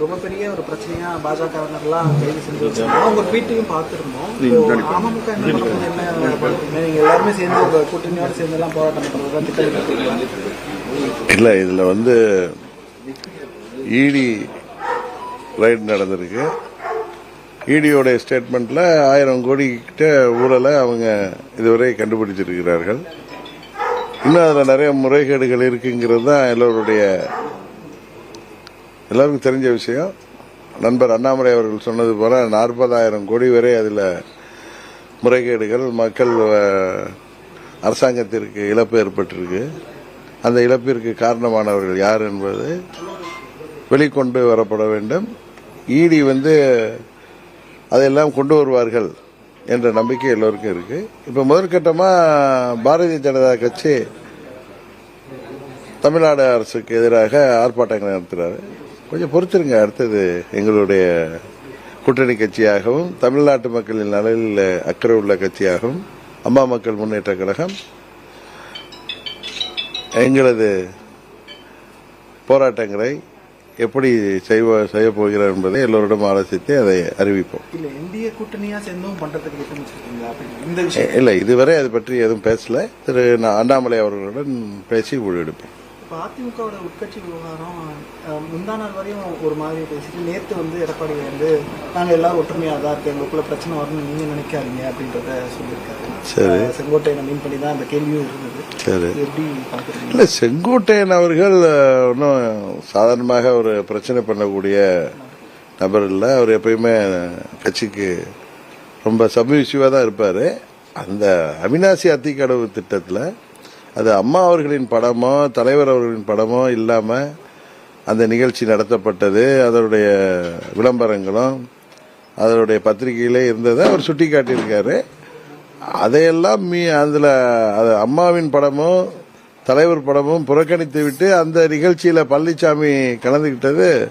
ரொம்ப பெரிய ஒரு பிரச்சனையா பாஜகவினர்லாம் கைது செஞ்சு வச்சாங்க உங்க ட்வீட்டையும் பார்த்திருந்தோம். நீங்க இப்போ முன்னாடி அமமுக என்ன பண்ணுறது என்ன பண்ணுறீங்க நீங்க எல்லாருமே சேர்ந்து உங்க கூட்டணியோட சேர்ந்து எல்லாம் போராட்டம் பண்றதுதான் திட்டமிட்டு இல்லை இதில் வந்து இடி ரைடு நடந்திருக்கு. இடியோடைய ஸ்டேட்மெண்ட்டில் ஆயிரம் கோடி கிட்ட ஊழலை அவங்க இதுவரை கண்டுபிடிச்சிருக்கிறார்கள். இன்னும் அதில் நிறைய முறைகேடுகள் இருக்குங்கிறது தான் எல்லோருடைய எல்லாருக்கும் தெரிஞ்ச விஷயம். நண்பர் அண்ணாமலை அவர்கள் சொன்னது போல நாற்பதாயிரம் கோடி வரை அதில் முறைகேடுகள் மக்கள் அரசாங்கத்திற்கு இழப்பு ஏற்பட்டிருக்கு. அந்த இழப்பிற்கு காரணமானவர்கள் யார் என்பது வெளிக்கொண்டு வரப்பட வேண்டும். ஈடி வந்து அதையெல்லாம் கொண்டு வருவார்கள் என்ற நம்பிக்கை எல்லோருக்கும் இருக்குது இப்போ முதற்கட்டமாக பாரதிய ஜனதா கட்சி தமிழ்நாடு அரசுக்கு எதிராக ஆர்ப்பாட்டங்களை நடத்துறாரு. கொஞ்சம் பொறுத்திருங்க அடுத்தது எங்களுடைய கூட்டணி கட்சியாகவும் தமிழ்நாட்டு மக்களின் நலனில் அக்கறை உள்ள கட்சியாகவும் அம்மா மக்கள் முன்னேற்ற கழகம் எங்களது போராட்டங்களை எப்படி செய்வ செய்ய போகிறோம் என்பதை எல்லோரிடம் ஆலோசித்து அதை அறிவிப்போம். இல்ல இதுவரை அது பற்றி எதுவும் பேசல. திரு அண்ணாமலை அவர்களுடன் பேசி முடிவெடுப்போம் இப்போ அதிமுகவோட உட்கட்சி விவகாரம் முந்தா நாள் வரையும் ஒரு மாதிரி பேசிட்டு நேத்து வந்து எடப்பாடி வந்து நாங்க எல்லாரும் ஒற்றுமையா தான் இருக்கு எங்களுக்குள்ள பிரச்சனை வரணும்னு நீங்க நினைக்காதீங்க அப்படின்றத சொல்லியிருக்காரு. சரி. செங்கோட்டையனை மீன் பண்ணி தான் அந்த கேள்வியும் இருந்தது. எப்படி இல்லை செங்கோட்டையன் அவர்கள் ஒன்றும் சாதாரணமாக ஒரு பிரச்சனை பண்ணக்கூடிய நபர் இல்லை. அவர் எப்பயுமே கட்சிக்கு ரொம்ப சப்மிசிவாக தான் இருப்பார். அந்த அவினாசி அத்திக்கடவு திட்டத்தில் அது அம்மா அவர்களின் படமோ தலைவர் அவர்களின் படமோ இல்லாமல் அந்த நிகழ்ச்சி நடத்தப்பட்டது. அதனுடைய விளம்பரங்களும் அதனுடைய பத்திரிகையிலே இருந்ததை அவர் சுட்டி காட்டியிருக்காரு அதையெல்லாம் மீ அதில் அது அம்மாவின் படமும் தலைவர் படமும் புறக்கணித்து விட்டு அந்த நிகழ்ச்சியில் பழனிசாமி கலந்துகிட்டது.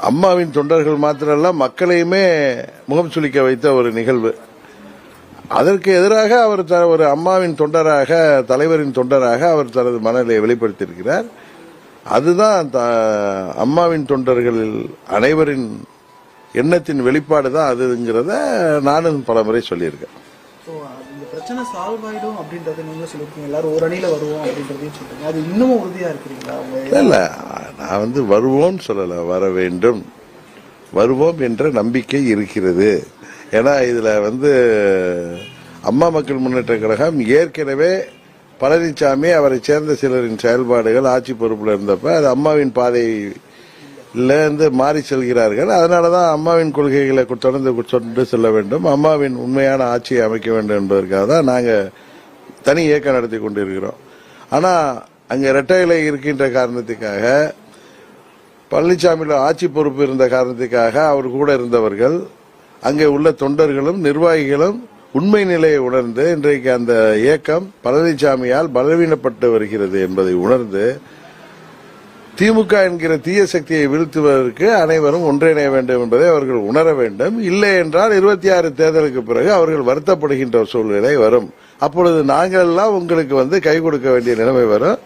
அம்மாவின் தொண்டர்கள் மாத்திரம் மக்களையுமே முகம் சுளிக்க வைத்த ஒரு நிகழ்வு. அதற்கு எதிராக அவர் ஒரு அம்மாவின் தொண்டராக தலைவரின் தொண்டராக அவர் தனது மனநிலையை வெளிப்படுத்தியிருக்கிறார். அதுதான் அம்மாவின் தொண்டர்கள் அனைவரின் எண்ணத்தின் வெளிப்பாடு தான் அதுங்கிறத நானும் பல முறை சொல்லியிருக்கேன். பிரச்சனை சால்வ் ஆயிடும் அப்படின்றத நீங்க சொல்லிருக்கீங்க எல்லாரும் ஒரு அணியில வருவோம் அப்படின்றதையும் சொல்றீங்க. அது இன்னமும் உறுதியா இருக்கிறீங்களா? உங்க இல்ல நான் வந்து வருவோம் சொல்லல. வர வேண்டும். வருவோம் என்ற நம்பிக்கை இருக்கிறது. ஏன்னா இதுல வந்து அம்மா மக்கள் முன்னேற்ற கழகம் ஏற்கனவே பழனிசாமி அவரை சேர்ந்த சிலரின் செயல்பாடுகள் ஆட்சி பொறுப்புல இருந்தப்ப அது அம்மாவின் பாதை இருந்து மாறி செல்கிறார்கள். அதனாலதான் அம்மாவின் கொள்கைகளை தொடர்ந்து கு- கொண்டு செல்ல வேண்டும். அம்மாவின் உண்மையான ஆட்சியை அமைக்க வேண்டும் என்பதற்காக தான் நாங்கள் தனி இயக்கம் நடத்தி கொண்டிருக்கிறோம். ஆனா அங்கே இரட்டை இலை இருக்கின்ற காரணத்துக்காக பழனிசாமியில் ஆட்சி பொறுப்பு இருந்த காரணத்துக்காக அவர் கூட இருந்தவர்கள் அங்கே உள்ள தொண்டர்களும் நிர்வாகிகளும் உண்மை நிலையை உணர்ந்து இன்றைக்கு அந்த இயக்கம் பழனிசாமியால் பலவீனப்பட்டு வருகிறது என்பதை உணர்ந்து திமுக என்கிற தீய சக்தியை வீழ்த்துவதற்கு அனைவரும் ஒன்றிணைய வேண்டும் என்பதை அவர்கள் உணர வேண்டும். இல்லை என்றால் இருபத்தி ஆறு தேர்தலுக்கு பிறகு அவர்கள் வருத்தப்படுகின்ற ஒரு சூழ்நிலை வரும். அப்பொழுது நாங்கள் எல்லாம் உங்களுக்கு வந்து கை கொடுக்க வேண்டிய நிலைமை வரும்.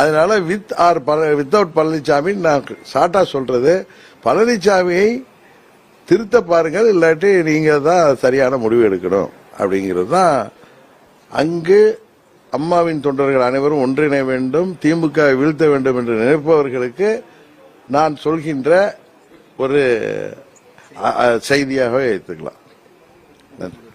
அதனால வித் ஆர் வித்தவுட் பழனிசாமி நான் சாட்டா சொல்றது பழனிசாமியை திருத்த பாருங்கள் இல்லாட்டி நீங்கள் தான் சரியான முடிவு எடுக்கணும். அப்படிங்கிறது தான் அங்கு அம்மாவின் தொண்டர்கள் அனைவரும் ஒன்றிணைய வேண்டும் திமுக வீழ்த்த வேண்டும் என்று நினைப்பவர்களுக்கு நான் சொல்கின்ற ஒரு செய்தியாகவே எடுத்துக்கலாம். நன்றி.